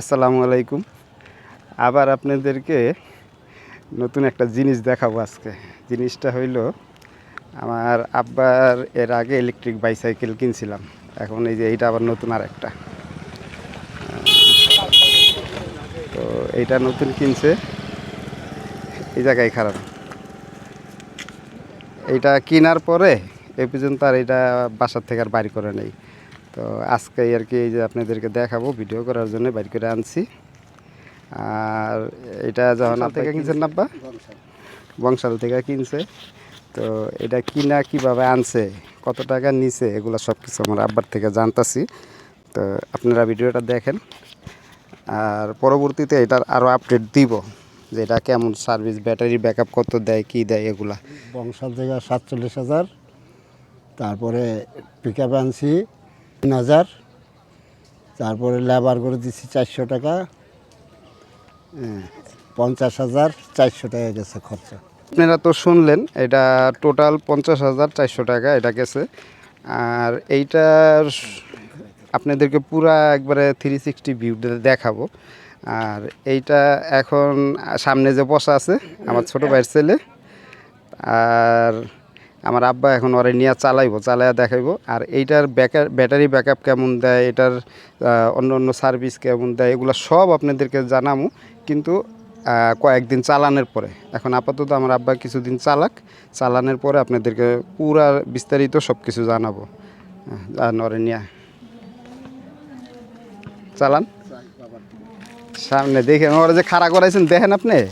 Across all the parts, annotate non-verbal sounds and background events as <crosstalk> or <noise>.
আসসালামু আলাইকুম। আবার আপনাদেরকে নতুন একটা জিনিস দেখাবো আজকে। জিনিসটা হইল, আমার আব্বার এর আগে ইলেকট্রিক বাইসাইকেল কিনছিলাম। এখন এই যে এইটা আবার নতুন আর একটা তো এইটা নতুন কিনছে। এই জায়গায় খারাপ। এইটা কেনার পরে এ পর্যন্ত আর এটা বাসার থেকে আর বাড়ি করে নেই। তো আজকে আর কি এই যে আপনাদেরকে দেখাবো ভিডিও করার জন্য বাইর করে আনছি। আর এটা যখন থেকে কিনছেন না আব্বা? বংশাল থেকে কিনছে। তো এটা কিনা কীভাবে আনছে কত টাকা নিছে এগুলো সব কিছু আমার আব্বার থেকে জানতাছি। তো আপনারা ভিডিওটা দেখেন। আর পরবর্তীতে এটার আরও আপডেট দিব যে এটা কেমন সার্ভিস ব্যাটারি ব্যাকআপ কত দেয় কি দেয় এগুলা। বংশাল থেকে সাতচল্লিশ হাজার। তারপরে পিক আপ আনছি। তিন হাজার তারপরে লেবার করে দিচ্ছি চারশো টাকা। পঞ্চাশ হাজার চারশো টাকা গেছে খরচা। আপনারা তো শুনলেন, এটা টোটাল পঞ্চাশ হাজার চারশো টাকা এটা গেছে। আর এইটার আপনাদেরকে পুরা একবারে থ্রি সিক্সটি ভিউ দেখাবো। আর এইটা এখন সামনে যে বসা আছে, আমার ছোট ভাইয়ের ছেলে। আর আমার আব্বা এখন ওরে নিয়ে চালাইবো চালাইয়া দেখাইবো। আর এইটার ব্যাকা- ব্যাটারি ব্যাকআপ কেমন দেয় এটার অন্য অন্য সার্ভিস কেমন দেয় এগুলো সব আপনাদেরকে জানাব কিন্তু কয়েকদিন চালানোর পরে। এখন আপাতত আমার আব্বা কিছুদিন চালাক। চালানোর পরে আপনাদেরকে পুরা বিস্তারিত সব কিছু জানাব। আহ, নরে নিয়ে। চালান। সামনে দেখেন ওরা যে খাড়া করাইছেন দেখেন আপনি?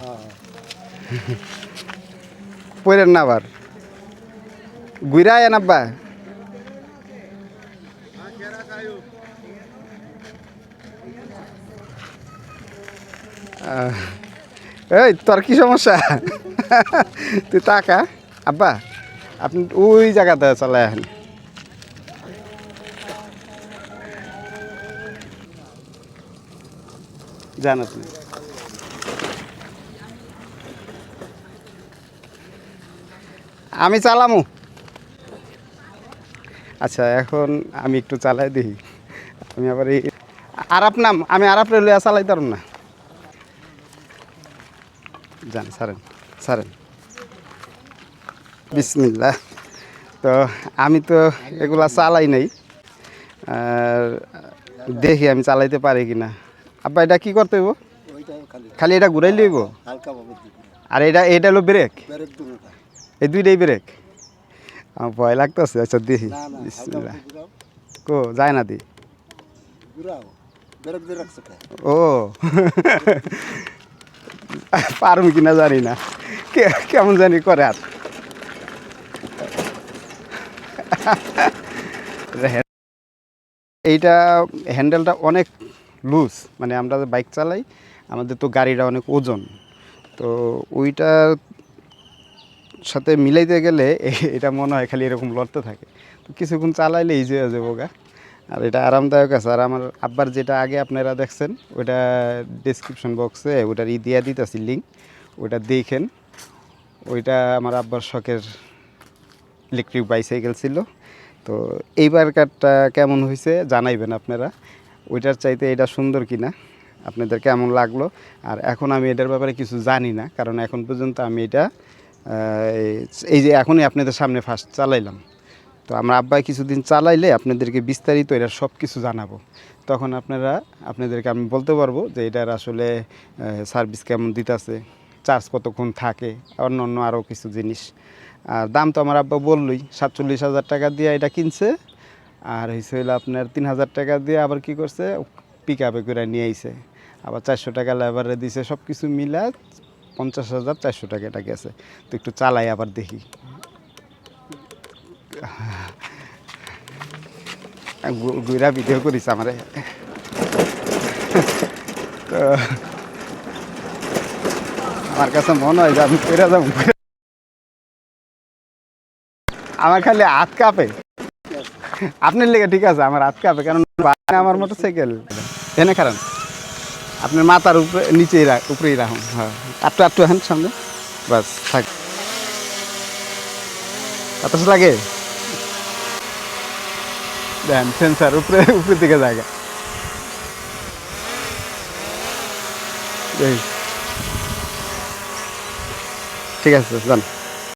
পড়েন না আবার। ঘুরা আয়েন আব্বা আহ, এই তোর কি সমস্যা তুই তাকা আব্বা আপনি ওই জায়গাতে চালায় আহেন যান আপনি আমি চালামু আচ্ছা এখন আমি একটু চালাই দেখি আমি আবার এই আরাপ নাম আমি আরাপ লইয়া চালাই পারব না? যান সারেন সারেন বিসমিল্লা তো আমি তো এগুলা চালাই নাই। আর দেখি আমি চালাইতে পারি কি না আব্বা এটা কি করতে হইব? খালি এটা ঘুরাই লইব? আর এটা এটা হলো ব্রেক? এই দুইটাই ব্রেক? আমার ভয় লাগতেছে আচ্ছা দেখি। না না কো যায় না দি। দিয়ে রাখছো কে? ও। পারুম কিনা জানি না। কেমন জানি করে আর। রে- এইটা হ্যান্ডেলটা অনেক লুজ মানে আমরা যে বাইক চালাই আমাদের তো গাড়িটা অনেক ওজন। তো ওইটার সাথে মিলাইতে গেলে <laughs> এটা মনে হয় খালি এরকম লড়তে থাকে। তো কিছুক্ষণ চালাইলে ইজি হয়ে যাব গা। আর এটা আরামদায়ক আছে। আর আমার আব্বার যেটা আগে আপনারা দেখছেন ওইটা ডিসক্রিপশন বক্সে ওইটার ই দিয়া দিতেছি লিঙ্ক ওইটা দেখেন। ওইটা আমার আব্বার শখের ইলেকট্রিক বাইসাইকেল ছিল। তো এইবার কারটা কেমন হয়েছে জানাইবেন আপনারা। ওইটার চাইতে এটা সুন্দর কিনা, আপনাদের কেমন লাগল। আর এখন আমি এটার ব্যাপারে কিছু জানি না, কারণ এখন পর্যন্ত আমি এটা এই যে এখনই আপনাদের সামনে ফার্স্ট চালাইলাম। তো আমরা আব্বাই কিছুদিন চালাইলে আপনাদেরকে বিস্তারিত এটার সব কিছু জানাব। তখন আপনারা, আপনাদেরকে আমি বলতে পারব যে এটার আসলে সার্ভিস কেমন দিতেছে চার্জ কতক্ষণ থাকে, অন্য অন্য আরও কিছু জিনিস। আর দাম তো আমার আব্বা বললই, সাতচল্লিশ হাজার টাকা দিয়ে এটা কিনছে, আর হয়েছে হইল আপনার তিন হাজার টাকা দিয়ে আবার কি করছে পিক আপে করে নিয়ে আইছে। আবার চারশো টাকা লেবারে দিছে সব কিছু মিলা পঞ্চাশ হাজার চারশো টাকা এটা গেছে। তো একটু চালাই আবার দেখি। গুইরা ভিডিও করিস আমারে। তো আমার কাছে মনে হয় যে আমি পেরে যাব। আমার খালি হাত কাঁপে। আপনার লেগে ঠিক আছে, আমার হাত কাঁপে কারণ আমার মোটর সাইকেল। এনে কারণ আপনার মাথার উপরে নিচেই রাখ উপরেই রাখুন হ্যাঁ। আটটু আটটু হ্যান সামনে। বাস, থাক। বাতাস লাগে? দেন সেন্সার উপরে, উপরের দিকে জায়গা। ঠিক আছে, যান।